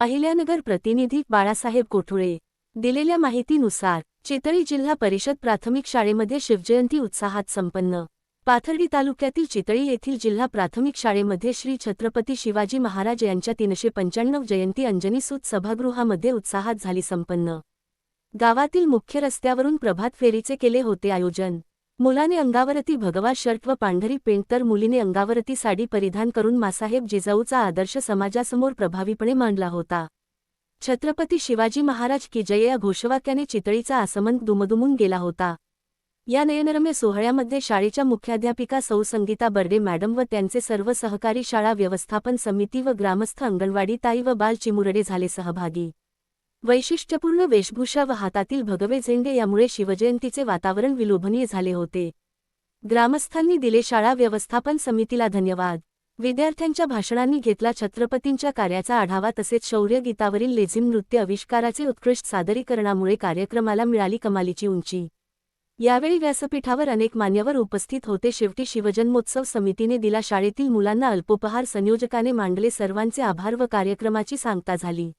अहिल्यानगर प्रतिनिधी बाळासाहेब कोठुळे. दिलेल्या माहितीनुसार चितळी जिल्हा परिषद प्राथमिक शाळेमध्ये शिवजयंती उत्साहात संपन्न. पाथर्डी तालुक्यातील चितळी येथील जिल्हा प्राथमिक शाळेमध्ये श्री छत्रपती शिवाजी महाराज यांच्या तीनशे पंच्याण्णव जयंती अंजनीसूत सभागृहामध्ये उत्साहात झाली संपन्न. गावातील मुख्य रस्त्यावरून प्रभात फेरीचे केले होते आयोजन. मुलाने अंगावरती भगवा शर्ट व पांढरी पेंट तर मुलीने अंगावरती साडी परिधान करून मासाहेब जिजाऊचा आदर्श समाजासमोर प्रभावीपणे मांडला होता. छत्रपती शिवाजी महाराज की जय या घोषवाक्याने चितळीचा आसमंत दुमदुमून गेला होता. या नयनरम्य सोहळ्यामध्ये शाळेच्या मुख्याध्यापिका सौ संगीता बर्डे मॅडम व त्यांचे सर्व सहकारी शाळा व्यवस्थापन समिती व ग्रामस्थ अंगणवाडी ताई व बाल चिमुरडे झाले सहभागी. वैशिष्ट्यपूर्ण वेशभूषा व हातातील भगवे झेंडे यामुळे शिवजयंतीचे वातावरण विलोभनीय झाले होते. ग्रामस्थांनी दिले शाळा व्यवस्थापन समितीला धन्यवाद. विद्यार्थ्यांच्या भाषणांनी घेतला छत्रपतींच्या कार्याचा आढावा तसेच शौर्यगीतावरील लेझिम नृत्य आविष्काराचे उत्कृष्ट सादरीकरणामुळे कार्यक्रमाला मिळाली कमालीची उंची. यावेळी व्यासपीठावर अनेक मान्यवर उपस्थित होते. शेवटी शिवजन्मोत्सव समितीने दिला. शाळेतील मुलांना अल्पोपहार संयोजकाने मांडले. सर्वांचे आभार व कार्यक्रमाची सांगता झाली.